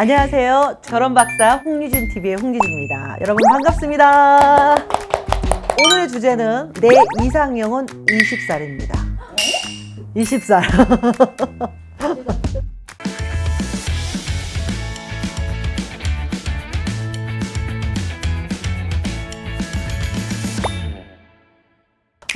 안녕하세요. 결혼 박사 홍유진 TV의 홍유진입니다. 여러분 반갑습니다. 오늘의 주제는 내 이상형은 20살입니다. 20살.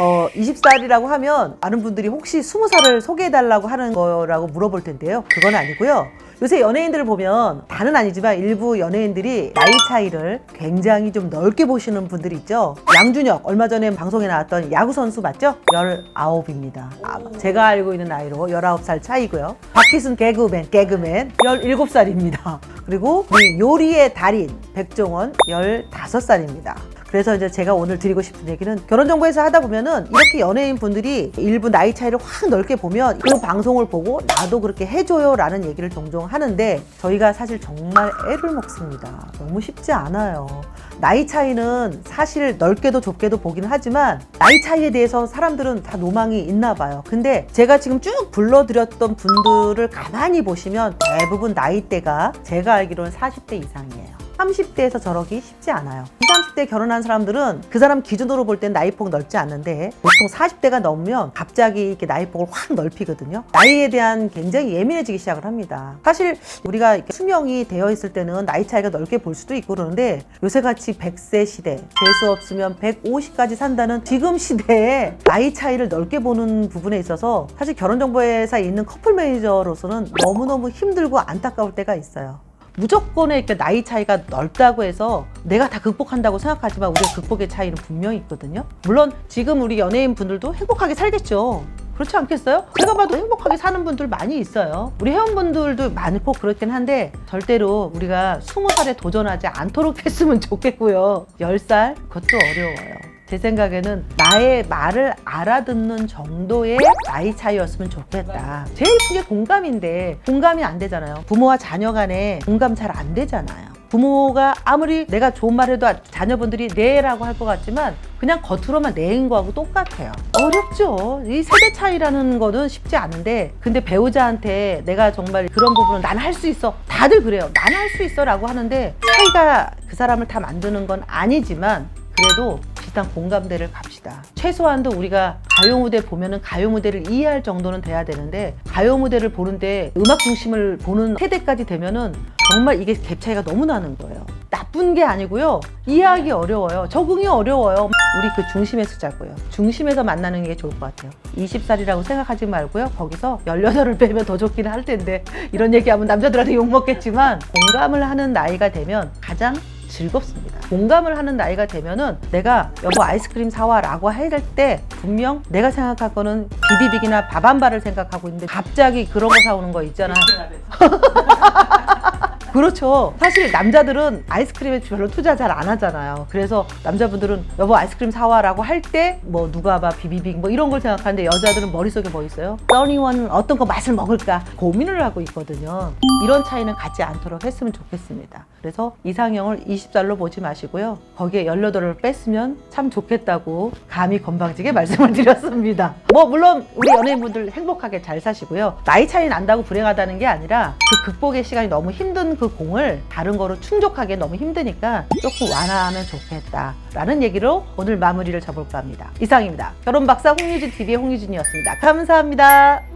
어, 20살이라고 하면 많은 분들이 혹시 20살을 소개해달라고 하는 거라고 물어볼 텐데요. 그건 아니고요. 요새 연예인들을 보면 다는 아니지만 일부 연예인들이 나이 차이를 굉장히 좀 넓게 보시는 분들이 있죠. 양준혁 얼마 전에 방송에 나왔던 야구 선수 맞죠? 19입니다. 아, 제가 알고 있는 나이로 19살 차이고요. 박희순 개그맨 개그맨 17살입니다. 그리고 우리 요리의 달인 백종원 15살입니다. 그래서 이제 제가 오늘 드리고 싶은 얘기는 결혼정보에서 하다 보면은 이렇게 연예인 분들이 일부 나이 차이를 확 넓게 보면 그 방송을 보고 나도 그렇게 해줘요 라는 얘기를 종종 하는데 저희가 사실 정말 애를 먹습니다. 너무 쉽지 않아요. 나이 차이는 사실 넓게도 좁게도 보긴 하지만 나이 차이에 대해서 사람들은 다 노망이 있나 봐요. 근데 제가 지금 쭉 불러드렸던 분들을 가만히 보시면 대부분 나이대가 제가 알기로는 40대 이상이에요. 30대에서 저러기 쉽지 않아요. 20, 30대 결혼한 사람들은 그 사람 기준으로 볼 땐 나이폭 넓지 않는데 보통 40대가 넘으면 갑자기 이렇게 나이폭을 확 넓히거든요. 나이에 대한 굉장히 예민해지기 시작을 합니다. 사실 우리가 수명이 되어 있을 때는 나이 차이가 넓게 볼 수도 있고 그러는데 요새같이 100세 시대, 재수 없으면 150까지 산다는 지금 시대에 나이 차이를 넓게 보는 부분에 있어서 사실 결혼정보회사에 있는 커플 매니저로서는 너무너무 힘들고 안타까울 때가 있어요. 무조건의 이렇게 나이 차이가 넓다고 해서 내가 다 극복한다고 생각하지만 우리가 극복의 차이는 분명히 있거든요. 물론 지금 우리 연예인 분들도 행복하게 살겠죠. 그렇지 않겠어요? 제가 봐도 행복하게 사는 분들 많이 있어요. 우리 회원분들도 많고 그렇긴 한데 절대로 우리가 20살에 도전하지 않도록 했으면 좋겠고요. 10살? 그것도 어려워요. 제 생각에는 나의 말을 알아듣는 정도의 나이 차이였으면 좋겠다. 제일 큰게 공감인데 공감이 안 되잖아요. 부모와 자녀 간에 공감 잘 안 되잖아요. 부모가 아무리 내가 좋은 말 해도 자녀분들이 네라고 할 것 같지만 그냥 겉으로만 네인 거하고 똑같아요. 어렵죠. 이 세대 차이라는 거는 쉽지 않은데 근데 배우자한테 내가 정말 그런 부분은 난 할 수 있어. 다들 그래요. 난 할 수 있어 라고 하는데 차이가 그 사람을 다 만드는 건 아니지만 그래도 비슷한 공감대를 갑시다. 최소한도 우리가 가요 무대 보면은 가요 무대를 이해할 정도는 돼야 되는데 가요 무대를 보는데 음악 중심을 보는 세대까지 되면은 정말 이게 갭 차이가 너무 나는 거예요. 나쁜 게 아니고요. 이해하기 어려워요. 적응이 어려워요. 우리 그 중심에서 자고요. 중심에서 만나는 게 좋을 것 같아요. 20살이라고 생각하지 말고요. 거기서 18을 빼면 더 좋긴 할 텐데 이런 얘기하면 남자들한테 욕먹겠지만 공감을 하는 나이가 되면 가장 즐겁습니다. 공감을 하는 나이가 되면은 내가 여보 아이스크림 사와 라고 할 때 분명 내가 생각할 거는 비비빅이나 밥 한 발을 생각하고 있는데 갑자기 그런 거 사오는 거 있잖아. 그렇죠. 사실 남자들은 아이스크림에 별로 투자 잘 안 하잖아요. 그래서 남자분들은 여보 아이스크림 사와라고 할 때 뭐 누가 봐 비비빅 뭐 이런 걸 생각하는데 여자들은 머릿속에 뭐 있어요? 써니원은 어떤 거 맛을 먹을까 고민을 하고 있거든요. 이런 차이는 갖지 않도록 했으면 좋겠습니다. 그래서 이상형을 20살로 보지 마시고요. 거기에 18을 뺐으면 참 좋겠다고 감히 건방지게 말씀을 드렸습니다. 뭐 물론 우리 연예인분들 행복하게 잘 사시고요. 나이 차이 난다고 불행하다는 게 아니라 그 극복의 시간이 너무 힘든 그 공을 다른 거로 충족하기 너무 힘드니까 조금 완화하면 좋겠다라는 얘기로 오늘 마무리를 접을까 합니다. 이상입니다. 결혼 박사 홍유진 TV의 홍유진이었습니다. 감사합니다.